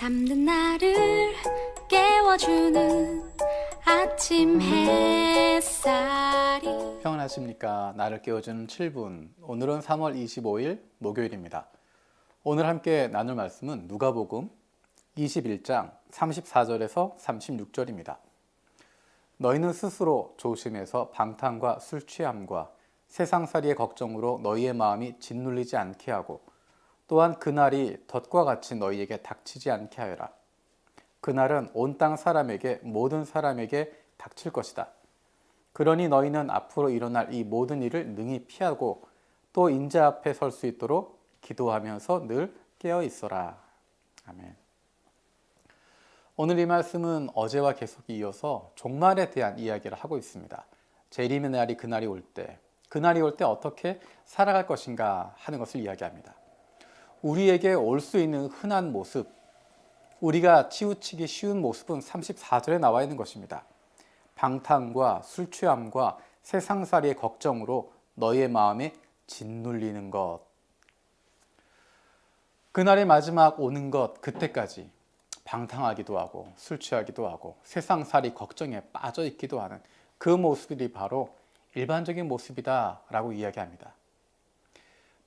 잠든 나를 깨워주는 아침 햇살이 평안하십니까? 나를 깨워주는 7분. 오늘은 3월 25일 목요일입니다. 오늘 함께 나눌 말씀은 누가복음 21장 34절에서 36절입니다. 너희는 스스로 조심해서 방탕과 술 취함과 세상살이의 걱정으로 너희의 마음이 짓눌리지 않게 하고 또한 그날이 덫과 같이 너희에게 닥치지 않게 하여라. 그날은 온 땅 사람에게 모든 사람에게 닥칠 것이다. 그러니 너희는 앞으로 일어날 이 모든 일을 능히 피하고 또 인자 앞에 설 수 있도록 기도하면서 늘 깨어 있어라. 아멘. 오늘 이 말씀은 어제와 계속 이어서 종말에 대한 이야기를 하고 있습니다. 재림의 날이 그날이 올 때, 그날이 올 때 어떻게 살아갈 것인가 하는 것을 이야기합니다. 우리에게 올 수 있는 흔한 모습, 우리가 치우치기 쉬운 모습은 34절에 나와 있는 것입니다. 방탕과 술 취함과 세상살이의 걱정으로 너희의 마음에 짓눌리는 것. 그날의 마지막 오는 것, 그때까지 방탕하기도 하고 술 취하기도 하고 세상살이 걱정에 빠져 있기도 하는 그 모습들이 바로 일반적인 모습이다라고 이야기합니다.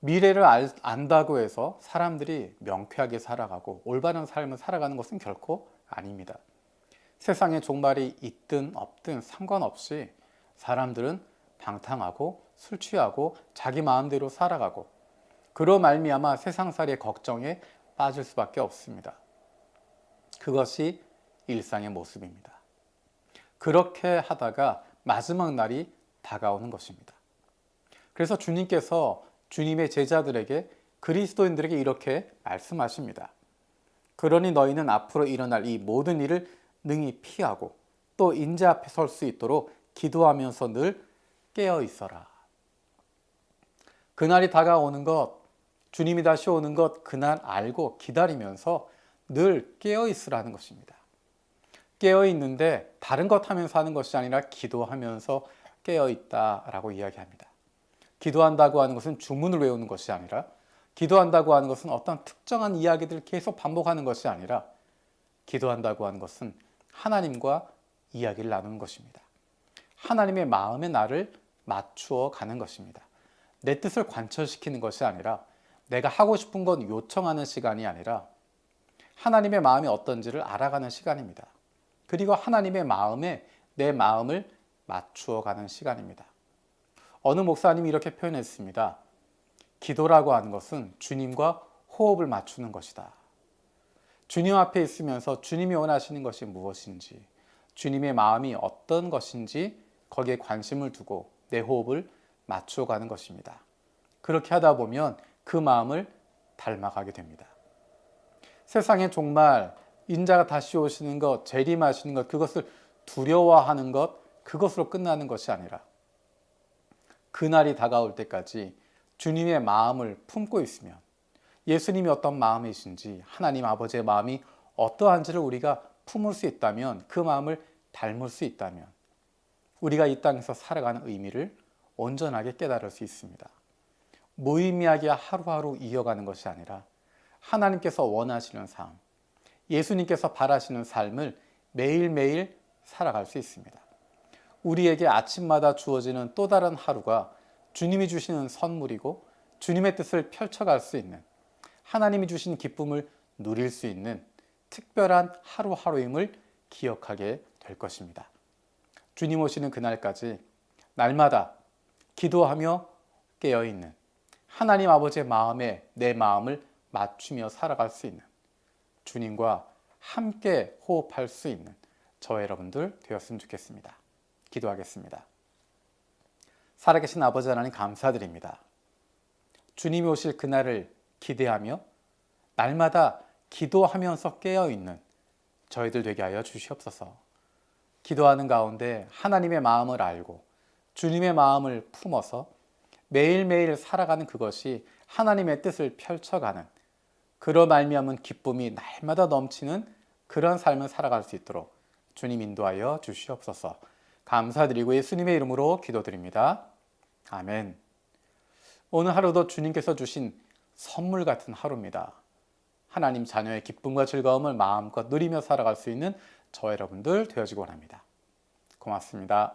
미래를 알, 안다고 해서 사람들이 명쾌하게 살아가고 올바른 삶을 살아가는 것은 결코 아닙니다. 세상에 종말이 있든 없든 상관없이 사람들은 방탕하고 술 취하고 자기 마음대로 살아가고 그로 말미암아 세상살이의 걱정에 빠질 수밖에 없습니다. 그것이 일상의 모습입니다. 그렇게 하다가 마지막 날이 다가오는 것입니다. 그래서 주님께서 주님의 제자들에게 그리스도인들에게 이렇게 말씀하십니다. 그러니 너희는 앞으로 일어날 이 모든 일을 능히 피하고 또 인자 앞에 설 수 있도록 기도하면서 늘 깨어 있어라. 그날이 다가오는 것, 주님이 다시 오는 것, 그날 알고 기다리면서 늘 깨어 있으라는 것입니다. 깨어 있는데 다른 것 하면서 하는 것이 아니라 기도하면서 깨어 있다라고 이야기합니다. 기도한다고 하는 것은 주문을 외우는 것이 아니라 기도한다고 하는 것은 어떤 특정한 이야기들을 계속 반복하는 것이 아니라 기도한다고 하는 것은 하나님과 이야기를 나누는 것입니다. 하나님의 마음의 나를 맞추어 가는 것입니다. 내 뜻을 관철시키는 것이 아니라 내가 하고 싶은 건 요청하는 시간이 아니라 하나님의 마음이 어떤지를 알아가는 시간입니다. 그리고 하나님의 마음에 내 마음을 맞추어 가는 시간입니다. 어느 목사님이 이렇게 표현했습니다. 기도라고 하는 것은 주님과 호흡을 맞추는 것이다. 주님 앞에 있으면서 주님이 원하시는 것이 무엇인지, 주님의 마음이 어떤 것인지 거기에 관심을 두고 내 호흡을 맞추어 가는 것입니다. 그렇게 하다 보면 그 마음을 닮아가게 됩니다. 세상에 정말 인자가 다시 오시는 것, 재림하시는 것, 그것을 두려워하는 것, 그것으로 끝나는 것이 아니라 그날이 다가올 때까지 주님의 마음을 품고 있으면 예수님이 어떤 마음이신지 하나님 아버지의 마음이 어떠한지를 우리가 품을 수 있다면 그 마음을 닮을 수 있다면 우리가 이 땅에서 살아가는 의미를 온전하게 깨달을 수 있습니다. 무의미하게 하루하루 이어가는 것이 아니라 하나님께서 원하시는 삶, 예수님께서 바라시는 삶을 매일매일 살아갈 수 있습니다. 우리에게 아침마다 주어지는 또 다른 하루가 주님이 주시는 선물이고 주님의 뜻을 펼쳐갈 수 있는 하나님이 주신 기쁨을 누릴 수 있는 특별한 하루하루임을 기억하게 될 것입니다. 주님 오시는 그날까지 날마다 기도하며 깨어있는 하나님 아버지의 마음에 내 마음을 맞추며 살아갈 수 있는 주님과 함께 호흡할 수 있는 저 여러분들 되었으면 좋겠습니다. 기도하겠습니다. 살아계신 아버지 하나님 감사드립니다. 주님이 오실 그날을 기대하며 날마다 기도하면서 깨어있는 저희들 되게 하여 주시옵소서. 기도하는 가운데 하나님의 마음을 알고 주님의 마음을 품어서 매일매일 살아가는 그것이 하나님의 뜻을 펼쳐가는 그러 말미암은 기쁨이 날마다 넘치는 그런 삶을 살아갈 수 있도록 주님 인도하여 주시옵소서. 감사드리고 예수님의 이름으로 기도드립니다. 아멘. 오늘 하루도 주님께서 주신 선물 같은 하루입니다. 하나님 자녀의 기쁨과 즐거움을 마음껏 누리며 살아갈 수 있는 저 여러분들 되어지기 원합니다. 고맙습니다.